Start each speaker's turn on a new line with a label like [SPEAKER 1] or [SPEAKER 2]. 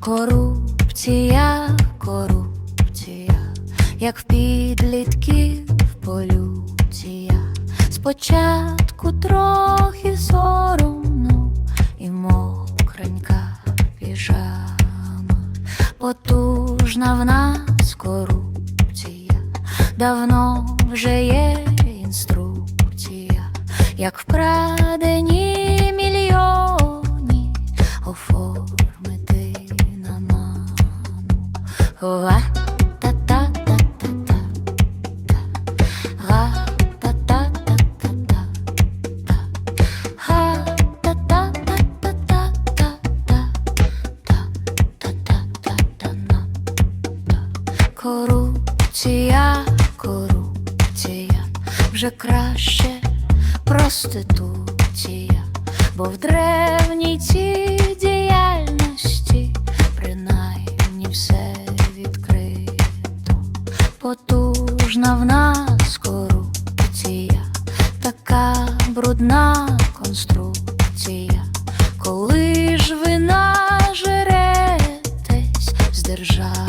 [SPEAKER 1] Корупція, корупція, як в підлітків полюція, спочатку трохи сором. потужна в нас корупція, давно вже є інструкція, як вкрадені мільйоні оформити на ману. корупція, корупція, вже краще проституція, бо в древній цій діяльності принаймні все відкрито, потужна в нас корупція, така брудна конструкція, коли ж ви нажеретесь з держави.